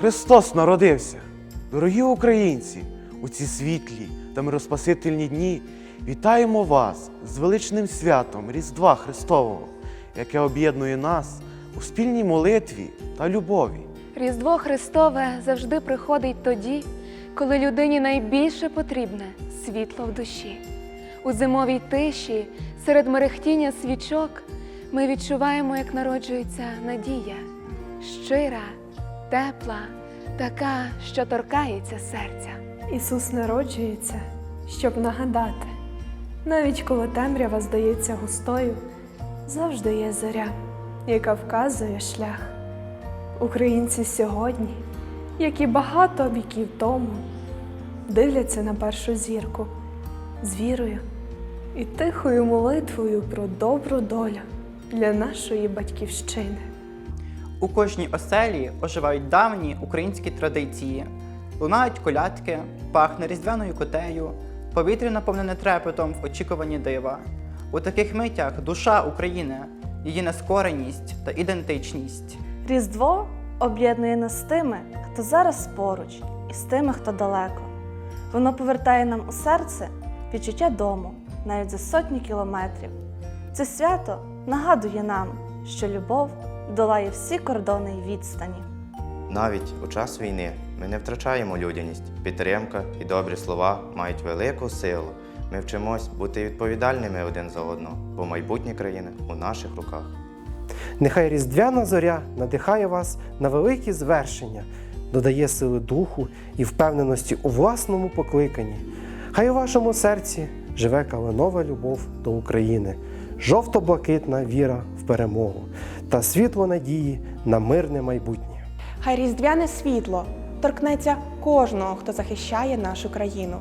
Христос народився! Дорогі українці! У ці світлі та мироспасительні дні вітаємо вас з величним святом Різдва Христового, яке об'єднує нас у спільній молитві та любові. Різдво Христове завжди приходить тоді, коли людині найбільше потрібне світло в душі. У зимовій тиші, серед мерехтіння свічок, ми відчуваємо, як народжується надія, щира, тепла, така, що торкається серця. Ісус народжується, щоб нагадати, навіть коли темрява здається густою, завжди є зоря, яка вказує шлях. Українці сьогодні, як і багато віків тому, дивляться на першу зірку з вірою і тихою молитвою про добру долю для нашої батьківщини. У кожній оселі оживають давні українські традиції. Лунають колядки, пахне різдвяною котею, повітря наповнене трепетом в очікуванні дива. У таких митях душа України, її нескореність та ідентичність. Різдво об'єднує нас з тими, хто зараз поруч, і з тими, хто далеко. Воно повертає нам у серце відчуття дому навіть за сотні кілометрів. Це свято нагадує нам, що любов долає всі кордони й відстані. Навіть у час війни ми не втрачаємо людяність. Підтримка і добрі слова мають велику силу. Ми вчимось бути відповідальними один за одного, бо майбутнє країни у наших руках. Нехай різдвяна зоря надихає вас на великі звершення, додає сили духу і впевненості у власному покликанні. Хай у вашому серці живе калинова любов до України, жовто-блакитна віра в перемогу та світло надії на мирне майбутнє. Хай різдвяне світло торкнеться кожного, хто захищає нашу країну.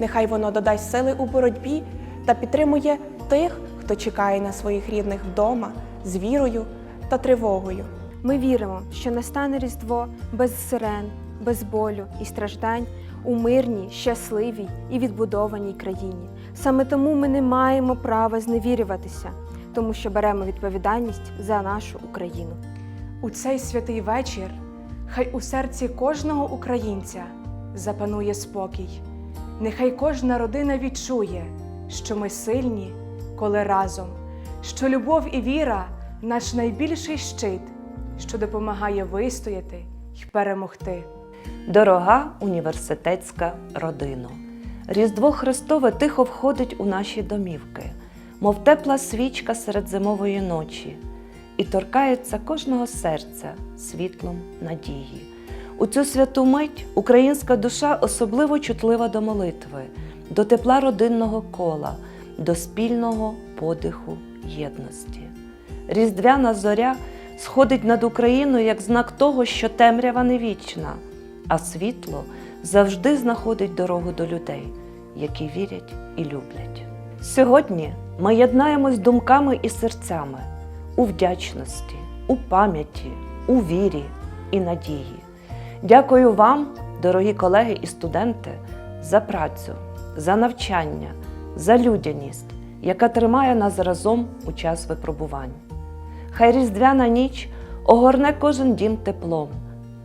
Нехай воно додасть сили у боротьбі та підтримує тих, хто чекає на своїх рідних вдома з вірою та тривогою. Ми віримо, що настане Різдво без сирен, без болю і страждань у мирній, щасливій і відбудованій країні. Саме тому ми не маємо права зневірюватися, тому що беремо відповідальність за нашу Україну. У цей святий вечір хай у серці кожного українця запанує спокій. Нехай кожна родина відчує, що ми сильні, коли разом, що любов і віра наш найбільший щит, що допомагає вистояти й перемогти. Дорога університетська родино, Різдво Христове тихо входить у наші домівки, мов тепла свічка серед зимової ночі, і торкається кожного серця світлом надії. У цю святу мить українська душа особливо чутлива до молитви, до тепла родинного кола, до спільного подиху єдності. Різдвяна зоря сходить над Україною як знак того, що темрява не вічна, а світло завжди знаходить дорогу до людей, які вірять і люблять. Сьогодні ми єднаємось думками і серцями у вдячності, у пам'яті, у вірі і надії. Дякую вам, дорогі колеги і студенти, за працю, за навчання, за людяність, яка тримає нас разом у час випробувань. Хай різдвяна ніч огорне кожен дім теплом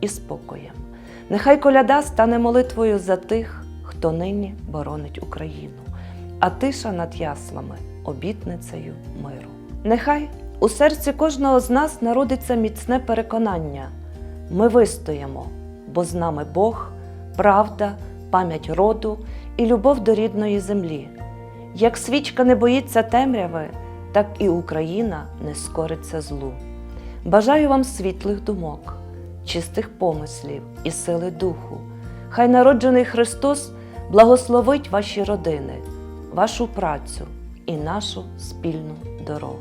і спокоєм. Нехай коляда стане молитвою за тих, хто нині боронить Україну, а тиша над яслами обітницею миру. Нехай у серці кожного з нас народиться міцне переконання. Ми вистоїмо, бо з нами Бог, правда, пам'ять роду і любов до рідної землі. Як свічка не боїться темряви, так і Україна не скориться злу. Бажаю вам світлих думок, чистих помислів і сили духу. Хай народжений Христос благословить ваші родини, вашу працю і нашу спільну дорогу.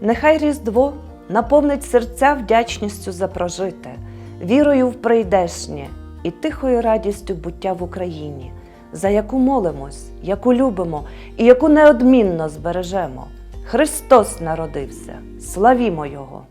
Нехай Різдво наповнить серця вдячністю за прожите, вірою в прийдешнє і тихою радістю буття в Україні, за яку молимось, яку любимо і яку неодмінно збережемо. Христос народився, славімо Його!